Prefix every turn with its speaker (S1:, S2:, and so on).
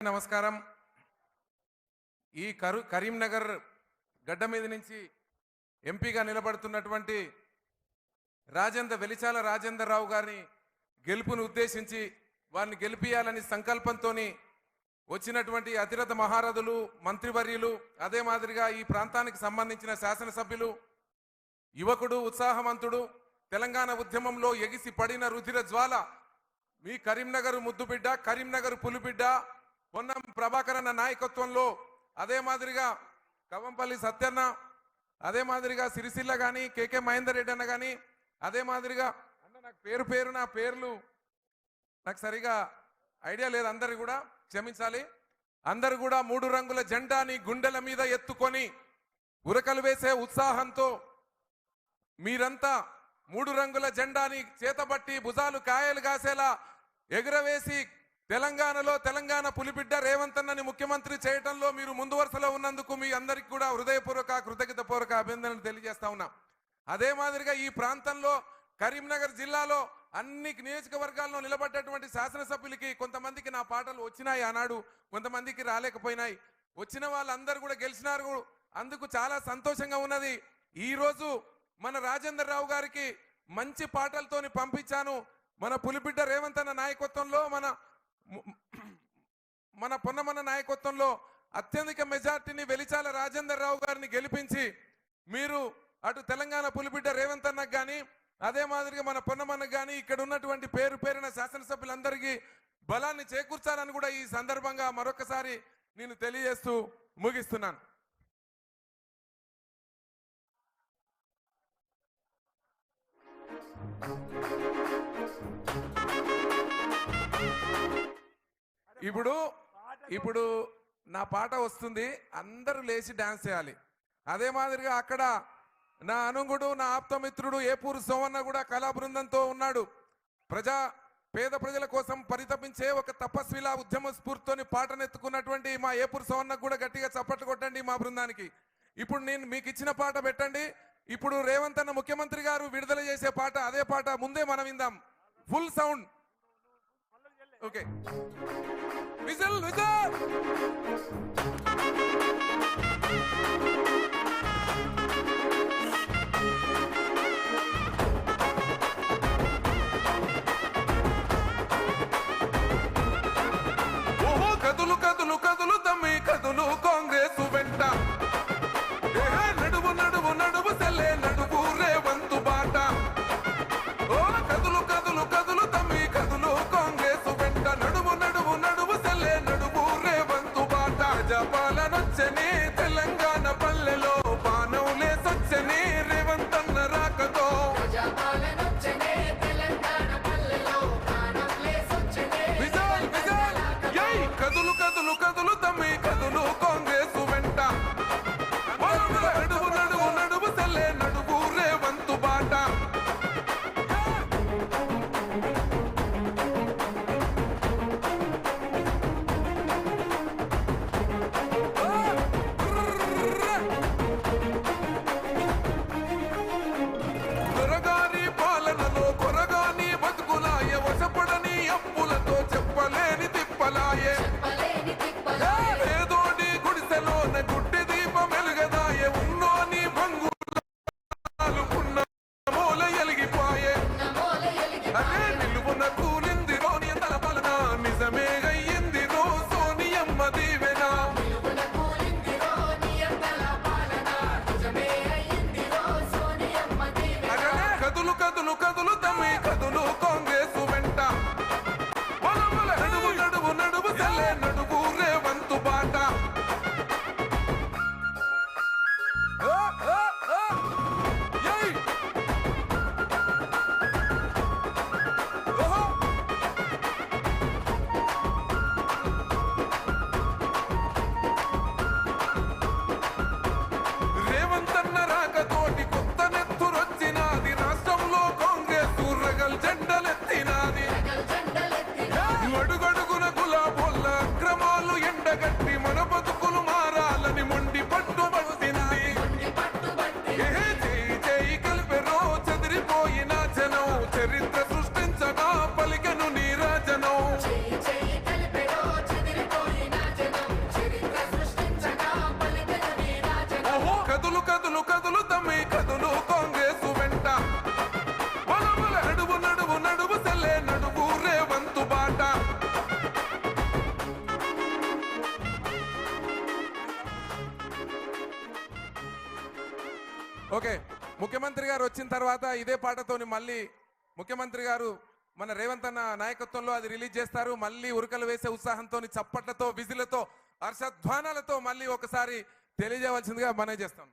S1: నమస్కారం. ఈ కరు కరీంనగర్ గడ్డ మీద నుంచి ఎంపీగా నిలబడుతున్నటువంటి రాజేంద్ర వెలిచాల రాజేందర్ రావు గారిని గెలుపును ఉద్దేశించి వారిని గెలిపియాలని సంకల్పంతో వచ్చినటువంటి అతిరథ మహారథులు మంత్రివర్యులు అదే మాదిరిగా ఈ ప్రాంతానికి సంబంధించిన శాసనసభ్యులు యువకుడు ఉత్సాహవంతుడు తెలంగాణ ఉద్యమంలో ఎగిసి పడిన రుధిర జ్వాల మీ కరీంనగర్ ముద్దుబిడ్డ కరీంనగర్ పులిబిడ్డ పొన్నం ప్రభాకర్ అన్న నాయకత్వంలో అదే మాదిరిగా కవంపల్లి సత్యన్న అదే మాదిరిగా సిరిసిల్ల కానీ కేకే మహేందర్ రెడ్డి అన్న కానీ అదే మాదిరిగా అన్న నాకు పేరు పేరు నా పేర్లు నాకు సరిగా ఐడియా లేదు. అందరు కూడా క్షమించాలి. అందరు కూడా మూడు రంగుల జెండాని గుండెల మీద ఎత్తుకొని ఉరకలు వేసే ఉత్సాహంతో మీరంతా మూడు రంగుల జెండాని చేతబట్టి భుజాలు కాయలు కాసేలా ఎగురవేసి తెలంగాణలో తెలంగాణ పులిబిడ్డ రేవంత్ అన్నని ముఖ్యమంత్రి చేయటంలో మీరు ముందు వరుసలో ఉన్నందుకు మీ అందరికి కూడా హృదయపూర్వక కృతజ్ఞతపూర్వక అభినందనలు తెలియజేస్తా ఉన్నాం. అదే మాదిరిగా ఈ ప్రాంతంలో కరీంనగర్ జిల్లాలో అన్ని నియోజకవర్గాల్లో నిలబడ్డటువంటి శాసనసభ్యులకి కొంతమందికి నా పాటలు వచ్చినాయి ఆనాడు కొంతమందికి రాలేకపోయినాయి. వచ్చిన వాళ్ళందరూ కూడా గెలిచినారు అందుకు చాలా సంతోషంగా ఉన్నది. ఈరోజు మన రాజేందర్ రావు గారికి మంచి పాటలతోని పంపించాను. మన పులిబిడ్డ రేవంత్ అన్న నాయకత్వంలో మన మన పొన్నమన్న నాయకత్వంలో అత్యధిక మెజార్టీని వెలిచాల రాజేందర్ రావు గారిని గెలిపించి మీరు అటు తెలంగాణ పులిబిడ్డ రేవంత్ అన్నకు కానీ అదే మాదిరిగా మన పొన్నమన్నకు కానీ ఇక్కడ ఉన్నటువంటి పేరు పేరిన శాసనసభ్యులందరికీ బలాన్ని చేకూర్చాలని కూడా ఈ సందర్భంగా మరొకసారి నేను తెలియజేస్తూ ముగిస్తున్నాను. ఇప్పుడు ఇప్పుడు నా పాట వస్తుంది అందరూ లేచి డాన్స్ చేయాలి. అదే మాదిరిగా అక్కడ నా అనుగుడు నా ఆప్తమిత్రుడు ఏపూరు సోమన్న కూడా కళా బృందంతో ఉన్నాడు. ప్రజా పేద ప్రజల కోసం పరితపించే ఒక తపస్విలా ఉద్యమ స్ఫూర్తితోని పాటనెత్తుకున్నటువంటి మా ఏపూరు సోమన్న కూడా గట్టిగా చప్పట్లు కొట్టండి మా బృందానికి. ఇప్పుడు నేను మీకు ఇచ్చిన పాట పెట్టండి. ఇప్పుడు రేవంత్ అన్న ముఖ్యమంత్రి గారు విడుదల చేసే పాట అదే పాట ముందే మనం విందాం. Full sound. Okay. Whistle whistle! ఓహో కదులు కదులు కదులు తమ్మి కదులు seni
S2: అడుగడుగున గులాబోళ్ళ
S1: అక్రమాలు ఎండగట్టి ఓకే ముఖ్యమంత్రి గారు వచ్చిన తర్వాత ఇదే పాటతోని మళ్ళీ ముఖ్యమంత్రి గారు మన రేవంత్ అన్న నాయకత్వంలో అది రిలీజ్ చేస్తారు. మళ్ళీ ఉరకలు వేసే ఉత్సాహంతో చప్పట్లతో విజిలతో హర్షధ్వానాలతో మళ్ళీ ఒకసారి తెలియజేయవలసిందిగా మనం చేస్తాం.